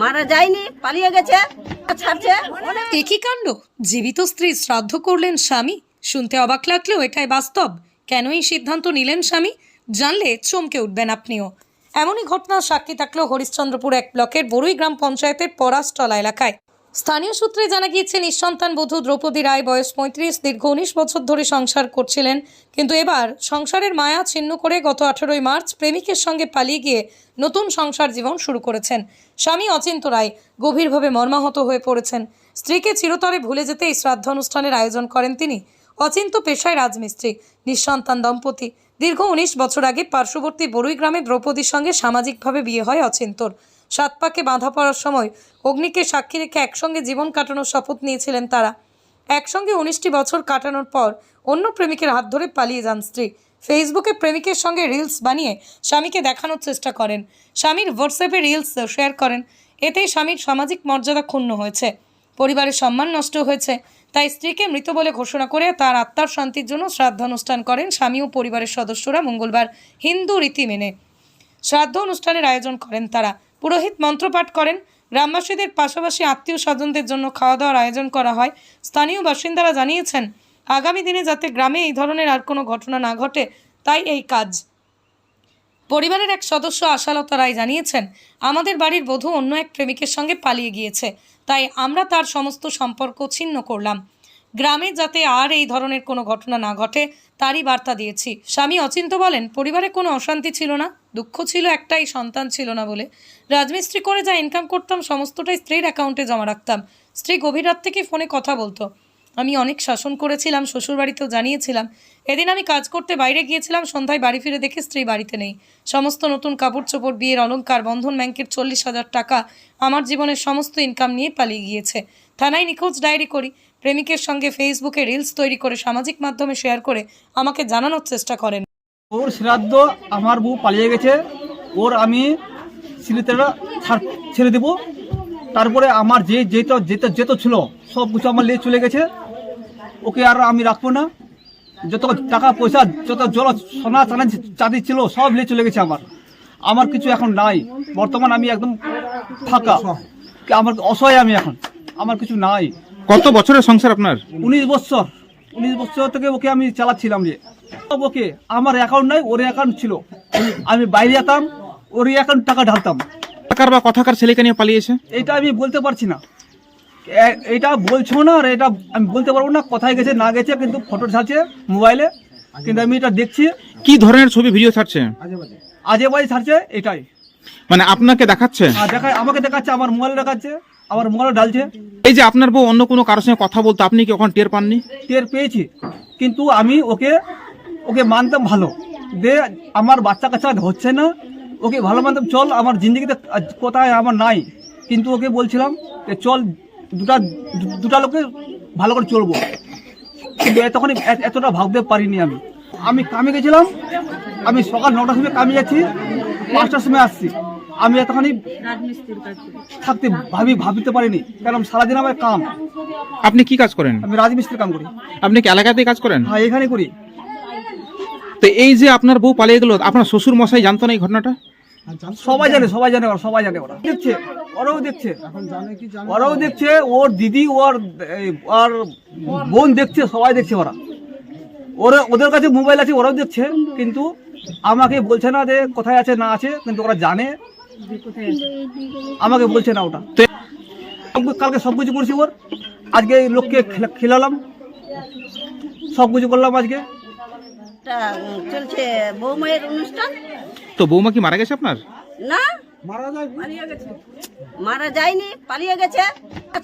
মারা যায়নি পালিয়ে গেছে ছাড়ছে। একই কাণ্ড। জীবিত স্ত্রী শ্রাদ্ধ করলেন স্বামী। শুনতে অবাক লাগলেও এটাই বাস্তব। কেনই সিদ্ধান্ত নিলেন স্বামী? জানলে চমকে উঠবেন আপনিও। এমনই ঘটনার সাক্ষী থাকল হরিশ্চন্দ্রপুর এক ব্লকের বড়ুই গ্রাম পঞ্চায়েতের পরাশতলা এলাকায়। স্থানীয় সূত্রে জানা গিয়েছে, নিঃসন্তান বধূ দ্রৌপদী রায় বয়স পঁয়ত্রিশ, দীর্ঘ উনিশ বছর ধরে সংসার করছিলেন। কিন্তু এবার সংসারের মায়া ছিন্ন করে গত আঠেরোই মার্চ প্রেমিকের সঙ্গে পালিয়ে গিয়ে নতুন সংসার জীবন শুরু করেছেন। স্বামী অচিন্ত রায় গভীরভাবে মর্মাহত হয়ে পড়েছেন। স্ত্রীকে চিরতরে ভুলে যেতে এই শ্রাদ্ধ অনুষ্ঠানের আয়োজন করেন তিনি। অচিন্ত পেশায় রাজমিস্ত্রি, নিঃসন্তান দম্পতি। দীর্ঘ উনিশ বছর আগে পার্শ্ববর্তী বড়ুই গ্রামে দ্রৌপদীর সঙ্গে সামাজিকভাবে বিয়ে হয় অচিন্তর। সাত পাকে বাঁধা পড়ার সময় অগ্নিকে সাক্ষী রেখে একসঙ্গে জীবন কাটানোর শপথ নিয়েছিলেন তারা। একসঙ্গে উনিশটি বছর কাটানোর পর অন্য প্রেমিকের হাত ধরে পালিয়ে যান স্ত্রী। ফেসবুকে প্রেমিকের সঙ্গে রিলস বানিয়ে স্বামীকে দেখানোর চেষ্টা করেন। স্বামীর হোয়াটসঅ্যাপে রিলস শেয়ার করেন। এতেই স্বামীর সামাজিক মর্যাদা ক্ষুণ্ণ হয়েছে। পরিবারের সম্মান নষ্ট হয়েছে। তাই স্ত্রীকে মৃত বলে ঘোষণা করে তার আত্মার শান্তির জন্য শ্রাদ্ধানুষ্ঠান করেন স্বামী ও পরিবারের সদস্যরা মঙ্গলবার হিন্দু রীতি মেনে। শ্রাদ্ধ অনুষ্ঠানের আয়োজন করেন তারা। পুরোহিত মন্ত্রপাঠ করেন। গ্রামবাসীদের পাশাপাশি আত্মীয় স্বজনদের জন্য খাওয়া দাওয়ার আয়োজন করা হয়। স্থানীয় বাসিন্দারা জানিয়েছেন, আগামী দিনে যাতে গ্রামে এই ধরনের আর কোনো ঘটনা না ঘটে, তাই এই কাজ। পরিবারের এক সদস্য আশালতা রায় জানিয়েছেন, আমাদের বাড়ির বধূ অন্য এক প্রেমিকের সঙ্গে পালিয়ে গিয়েছে, তাই আমরা তার সমস্ত সম্পর্ক ছিন্ন করলাম। গ্রামে যাতে আর এই ধরনের কোনো ঘটনা না ঘটে, তারই বার্তা দিয়েছি। স্বামী অচিন্ত বলেন, পরিবারে কোনো অশান্তি ছিল না। দুঃখ ছিল একটাই, সন্তান ছিল না বলে। রাজমিস্ত্রি করে যা ইনকাম করতাম, সমস্তটাই স্ত্রীর অ্যাকাউন্টে জমা রাখতাম। স্ত্রী গভীর রাত থেকে ফোনে কথা বলতো। আমি অনেক শাসন করেছিলাম, শ্বশুরবাড়িতেও জানিয়েছিলাম। এদিন আমি কাজ করতে বাইরে গিয়েছিলাম, সন্ধ্যায় বাড়ি ফিরে দেখে স্ত্রী বাড়িতে নেই। সমস্ত নতুন কাপড় চোপড় বিয়ের অলংকার, বন্ধন ব্যাংকের চল্লিশ হাজার টাকা আমার জীবনের সমস্ত ইনকাম নিয়ে পালিয়ে গিয়েছে। থানায় নিখোঁজ ডায়েরি করি। প্রেমিকের সঙ্গে ফেসবুকে রিলস তৈরি করে সামাজিক মাধ্যমে শেয়ার করে আমাকে জানানোর চেষ্টা করেন। ওর শ্রাদ্ধ আমার বউ পালিয়ে গেছে। ওর আমি সিলিতেরা ছাড় ছেড়ে দেবো। তারপরে আমার যে যেত যেটা যেত ছিল সব কিছু আমার নিয়ে চলে গেছে। ওকে আর আমি রাখব না। যত টাকা পয়সা যত জল সোনা চানা চাঁদি ছিল সব নিয়ে চলে গেছে আমার। আমার কিছু এখন নাই। বর্তমান আমি একদম ফাঁকা। আমার অসহায় আমি এখন। আমার কিছু নাই। কত বছরের সংসার আপনার? উনিশ বছর। উনিশ বছর থেকে ওকে আমি চালাচ্ছিলাম যে। ওকে আমার অ্যাকাউন্ট নাই ওর অ্যাকাউন্ট ছিল। আমি বাইরে যেতাম ওর অ্যাকাউন্ট টাকা ঢালতাম। টাকার বা কথাকার ছেলেকে নিয়ে পালিয়েছে? এটা আমি বলতে পারছি না। এটা বলছো না আর এটা আমি বলতে পারব না কোথায় গেছে না গেছে কিন্তু ফটো ছাড়ছে মোবাইলে কিন্তু আমি এটা দেখছি। কি ধরনের ছবি ভিডিও ছাড়ছে? আজে বাজে ছাড়ছে এটাই। মানে আপনাকে দেখাচ্ছে? আর দেখা আমাকে দেখাচ্ছে আমার মোবাইল দেখাচ্ছে। আমার মোবাইল ঢালছে। এই যে আপনার বউ অন্য কোনো কারোর সঙ্গে কথা বলতো আপনি কি ওখানে টের পাননি? টের পেয়েছি। কিন্তু আমি ওকে ওকে মানতাম ভালো। দে আমার বাচ্চা কাচ্চা হচ্ছে না। ওকে ভালো মানতাম চল আমার জিন্দগিতে কোথায় আমার নাই। কিন্তু ওকে বলছিলাম যে চল দুটা দুটা লোকে ভালো করে চলবো কিন্তু এতক্ষণ এতটা ভাবতে পারিনি আমি। আমি কামে গেছিলাম। আমি সকাল নটার সময় কামে যাচ্ছি। পাঁচটার সময় আসছি। আমি এতখানি থাকতে ভাবি ভাবিতে পারিনি কারণ সারাদিন আমার কাম। আপনি কি কাজ করেন? আমি রাজমিস্ত্রির কাম করি। আপনি কি এলাকাতেই কাজ করেন? হ্যাঁ এখানে করি। তো এই যে আপনার বউ পালিয়ে গেল আপনার শ্বশুর মশাই জানতো না এই ঘটনাটা? সবাই জানে সবাই জানে ওরা সবাই জানে ওরা। দেখছে ওরাও দেখছে। ওরাও দেখছে ওর দিদি ওর ওর বোন দেখছে সবাই দেখছে ওরা। ওরা ওদের কাছে মোবাইল আছে ওরাও দেখছে কিন্তু আমাকে বলছে না যে কোথায় আছে না আছে কিন্তু ওরা জানে। আমাকে বলছে না ওটা। কালকে সব কিছু করছি ওর। আজকে লোককে খেলালাম। সব কিছু করলাম আজকে। চলছে বৌমায়ের অনুষ্ঠান? তো বৌমা কি মারা গেছে আপনার? না? মারা যায়নি পালিয়ে গেছে।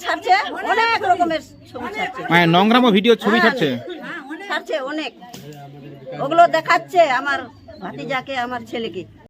ছাড়ছে অনেক রকমের ছবি ছাড়ছে। মানে নোংরাম ভিডিও ছবি ছাড়ছে? ছাড়ছে অনেক। ওগুলো দেখাচ্ছে আমার ভাতিজাকে আমার ছেলেকে।